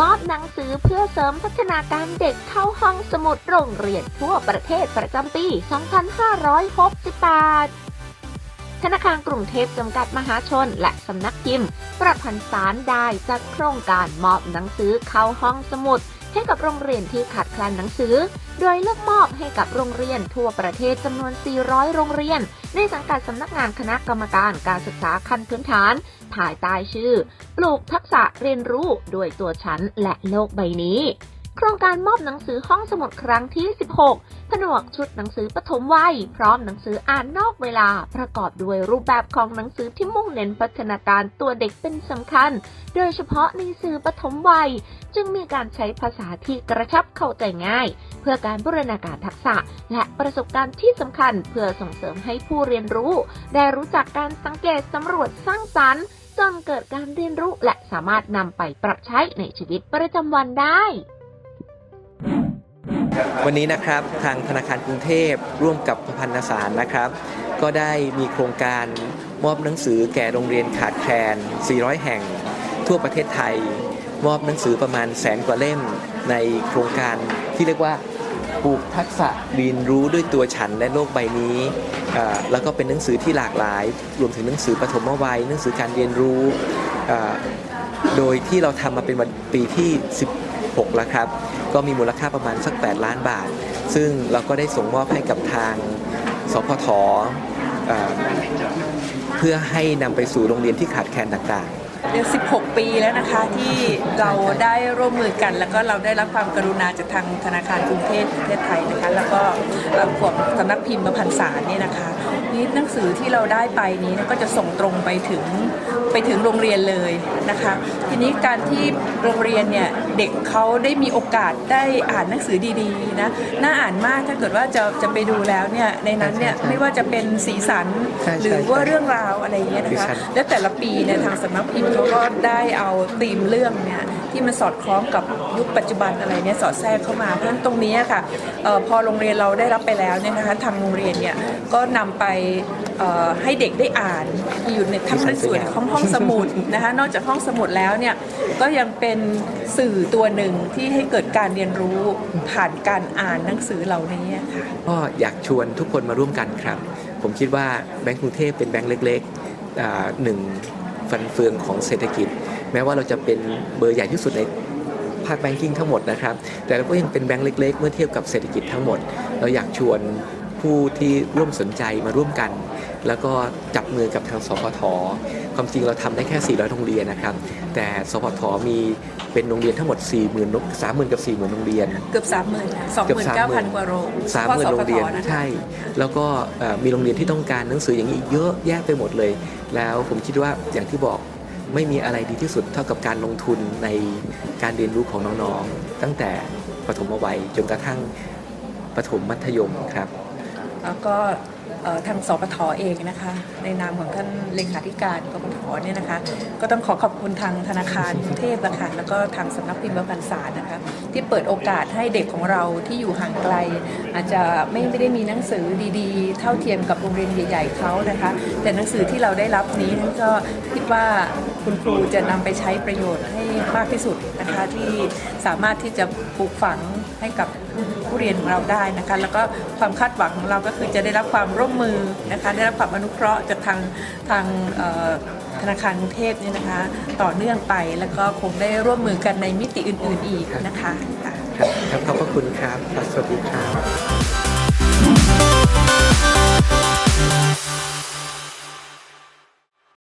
มอบหนังสือเพื่อเสริมพัฒนาการเด็กเข้าห้องสมุดโรงเรียนทั่วประเทศประจำปี 2568 ธนาคารกรุงเทพจำกัดมหาชน และสำนักพิมพ์ ประพันธ์สารได้จัดโครงการมอบหนังสือเข้าห้องสมุด ให้กับโรงเรียนที่ขาดแคลนหนังสือ โดยเลือกมอบให้กับโรงเรียนทั่วประเทศจำนวน 400 โรงเรียน ในสังกัดสำนักงานคณะกรรมการการศึกษาขั้นพื้นฐานภายใต้ชื่อ ปลูกทักษะเรียนรู้ด้วยตัวฉันและโลกใบนี้ โครงการมอบหนังสือห้องสมุดครั้งที่ 16 ผนวกชุดหนังสือปฐมวัย พร้อมหนังสืออ่านนอกเวลา ประกอบด้วยรูปแบบของหนังสือที่มุ่งเน้นพัฒนาการตัวเด็กเป็นสำคัญ โดยเฉพาะในสื่อปฐมวัย จึงมีการใช้ภาษาที่กระชับเข้าใจง่าย เพื่อการบูรณาการทักษะ และประสบการณ์ที่สำคัญ เพื่อส่งเสริมให้ผู้เรียนรู้ ได้รู้จักการสังเกตสำรวจสร้างสรรค์จนเกิดการเรียนรู้และสามารถนำไปปรับใช้ในชีวิตประจำวันได้ วันนี้นะครับทางธนาคารกรุงเทพร่วมกับพันธสารนะครับ ก็ได้มีโครงการมอบหนังสือแก่โรงเรียนขาดแคลน 400 แห่ง ทั่วประเทศไทย มอบหนังสือประมาณแสนกว่าเล่มในโครงการที่เรียกว่าปลูกทักษะเรียนรู้ด้วยตัวฉันและโลกใบนี้ แล้วก็เป็นหนังสือที่หลากหลาย รวมถึงหนังสือปฐมวัย หนังสือการเรียนรู้ โดยที่เราทำมาเป็นวันปีที่ 16แล้วครับ ก็มีมูลค่าประมาณสัก 8 ล้านบาท ซึ่งเราก็ได้ส่งมอบให้กับทางสพทเพื่อให้นำไปสู่โรงเรียนที่ขาดแคลนต่างๆ 16 ปีแล้วนะคะที่เราได้ร่วมมือกัน แล้วก็เราได้รับความกรุณาจากทางธนาคารกรุงเทพประเทศไทยนะคะ แล้วก็เอ่อพวกสำนักพิมพ์ประพันธ์สารเนี่ยนะคะนี่หนังสือที่เราได้ไปนี้ก็จะส่งตรงไปถึงไปถึงโรงเรียนเลยนะคะ ทีนี้การที่โรงเรียนเนี่ยเด็กเขาได้มีโอกาสได้อ่านหนังสือดีๆนะน่าอ่านมากถ้าเกิดว่าจะจะไปดูแล้วเนี่ยในนั้นเนี่ยไม่ว่าจะเป็นสีสันใช่ใช่หรือว่าเรื่องราวอะไรอย่างเงี้ยนะดิฉัคะนและแต่ละปีเนี่ยทางสำนักพิมพ์เขาก็ได้เอาธีมเรื่องเนี่ยที่มันสอดคล้องกับยุคปัจจุบันอะไรเนี่ยสอดแทรกเข้ามาเพราะฉะนั้นตรงนี้ค่ะออพอโรงเรียนเราได้รับไปแล้วเนี่ยนะคะทางโรงเรียนเนี่ยก็นำไปออให้เด็กได้อ่านอยู่ในทั้งในส่วนของห้องสมุดนะคะนอกจากห้องสมุดแล้วเนี่ยก็ยังเป็นสื่อตัวหนึ่งที่ให้เกิดการเรียนรู้ผ่านการอ่านหนังสือเหล่านี้ค่ะก็อยากชวนทุกคนมาร่วมกันครับ ผมคิดว่าแบงก์กรุงเทพเป็นแบงก์เล็กๆหนึ่ง ฟันเฟืองของเศรษฐกิจ แม้ว่าเราจะเป็นเบอร์ใหญ่ที่สุดในภาคแบงกิ้งทั้งหมดนะครับ แต่เราก็ยังเป็นแบงก์เล็ก ๆ เมื่อเทียบกับเศรษฐกิจทั้งหมด เราอยากชวน ผู้ที่ร่วมสนใจมาร่วมกัน แล้วก็จับมือกับทางสพทความจริงเราทำได้แค่ 400 โรงเรียนนะครับ แต่สพทมีเป็นโรงเรียนทั้งหมด 40,000 30,000 กับ 40,000 โรงเรียน เกือบ 3 0 0 0 0 2 9 0 0 0 กว่าโรงสามหมื่นโรงเรียนฉพาะสพทนะคะใช่ แล้วก็เอ่อมีโรงเรียนที่ต้องการหนังสืออย่างนี้อีกเยอะแยะไปหมดเลย แล้วผมคิดว่าอย่างที่บอกไม่มีอะไรดีที่สุดเท่ากับการลงทุนในการเรียนรู้ของน้องๆ ตั้งแต่ปฐมวัยจนกระทั่งประถมมัธยมครับ แล้วก็ทางสปทเองนะคะ ในนามของท่านเลขาธิการกปทเนี่ยนะคะ ก็ต้องขอขอบคุณทางธนาคารกรุงเทพนะคะแล้วก็ทางสำนักพิมพ์ประพันธ์สารนะคะที่เปิดโอกาสให้เด็กของเราที่อยู่ห่างไกล อาจจะไม่ไม่ได้มีหนังสือดีๆ เท่าเทียมกับโรงเรียนใหญ่ ๆเขานะคะ แต่หนังสือที่เราได้รับนี้นั้นก็คิดว่า คุณครูจะนำไปใช้ประโยชน์ให้มากที่สุดนะคะที่สามารถที่จะปลูกฝังให้กับผู้เรียนของเราได้นะคะแล้วก็ความคาดหวังของเราก็คือจะได้รับความร่วมมือนะคะได้รับความอนุเคราะห์จากทางทางธนาคารกรุงเทพเนี่ยนะคะต่อเนื่องไปแล้วก็คงได้ร่วมมือกันในมิติอื่น ๆอีกนะคะครับขอบพระคุณครับสวัสดีครับ